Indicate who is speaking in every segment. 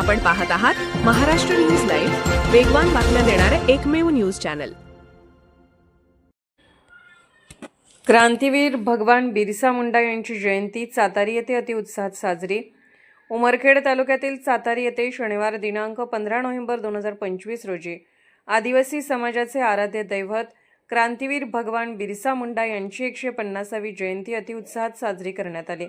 Speaker 1: आपण पाहत आहात महाराष्ट्र न्यूज लाईव्ह वेगवान बातम्या देणारं एकमेव न्यूज चॅनल.
Speaker 2: क्रांतीवीर भगवान बिरसा मुंडा यांची जयंती सातारी येथे अतिउत्साहात साजरी. उमरखेड तालुक्यातील सातारी येथे शनिवार दिनांक पंधरा नोव्हेंबर दोन हजार पंचवीस रोजी आदिवासी समाजाचे आराध्य दैवत क्रांतीवीर भगवान बिरसा मुंडा यांची एकशे पन्नासावी जयंती अतिउत्साहात साजरी करण्यात आली.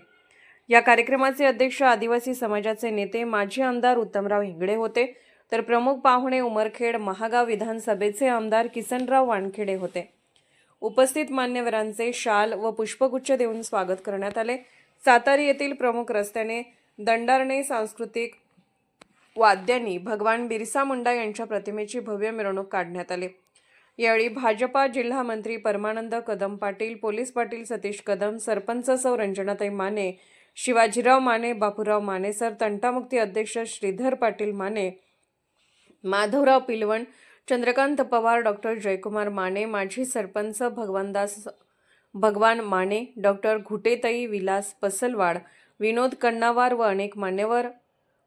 Speaker 2: या कार्यक्रमाचे अध्यक्ष आदिवासी समाजाचे नेते माजी आमदार उत्तमराव हिंगडे होते. तर प्रमुख पाहुणे उमरखेड महागाव विधानसभेचे आमदार किसनराव वानखेडे होते. उपस्थित मान्यवरांचे शाल व पुष्पगुच्छ देऊन स्वागत करण्यात आले. सातारी येथील प्रमुख रस्त्याने दंडारणे सांस्कृतिक वाद्यांनी भगवान बिरसा मुंडा यांच्या प्रतिमेची भव्य मिरवणूक काढण्यात आली. यावेळी भाजपा जिल्हा मंत्री परमानंद कदम पाटील पोलीस पाटील सतीश कदम सरपंच सौ रंजनाताई माने शिवाजीराव माने बापूराव माने सर तंटामुक्ती अध्यक्ष श्रीधर पाटील माने माधवराव पिलवण चंद्रकांत पवार डॉक्टर जयकुमार माने माजी सरपंच भगवानदास भगवान माने डॉक्टर घुटेताई विलास पसलवाड विनोद कण्णावार व अनेक मान्यवर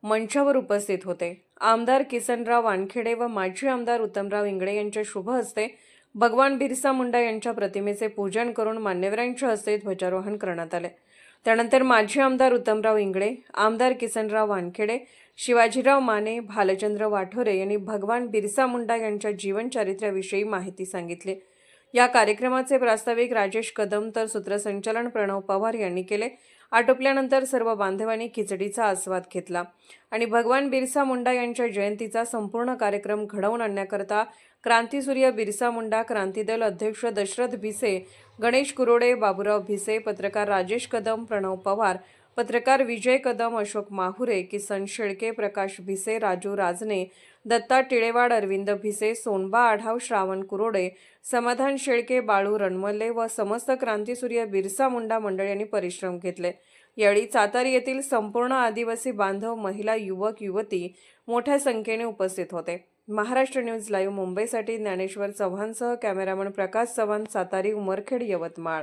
Speaker 2: मंचावर उपस्थित होते. आमदार किसनराव वानखेडे व माजी आमदार उत्तमराव इंगळे यांच्या शुभ हस्ते भगवान बिरसा मुंडा यांच्या प्रतिमेचे पूजन करून मान्यवरांच्या हस्ते ध्वजारोहण करण्यात आले. त्यानंतर माजी आमदार उत्तमराव इंगळे आमदार किसनराव वानखेडे शिवाजीराव माने भालचंद्र वाठोरे यांनी भगवान बिरसा मुंडा यांच्या जीवनचारित्र्याविषयी माहिती सांगितली. या कार्यक्रमाचे प्रास्ताविक राजेश कदम तर सूत्रसंचालन प्रणव पवार यांनी केले. आटोपल्यानंतर सर्व बांधवांनी खिचडीचा आस्वाद घेतला. आणि भगवान बिरसा मुंडा यांच्या जयंतीचा संपूर्ण कार्यक्रम घडवून आणण्याकरता क्रांतीसूर्य बिरसा मुंडा क्रांतीदल अध्यक्ष दशरथ भिसे गणेश कुरोडे बाबुराव भिसे पत्रकार राजेश कदम प्रणव पवार पत्रकार विजय कदम अशोक माहुरे किसन शेळके प्रकाश भिसे राजू राजने दत्ता टिळेवाड अरविंद भिसे सोनबा आढाव श्रावण कुरोडे समाधान शेळके बाळू रणमल्ले व समस्त क्रांतीसूर्य बिरसा मुंडा मंडळ यांनी परिश्रम घेतले. यावेळी सातारी येथील संपूर्ण आदिवासी बांधव महिला युवक युवती मोठ्या संख्येने उपस्थित होते. महाराष्ट्र न्यूज लाईव्ह मुंबईसाठी ज्ञानेश्वर चव्हाणसह कॅमेरामन प्रकाश चव्हाण सातारी उमरखेड यवतमाळ.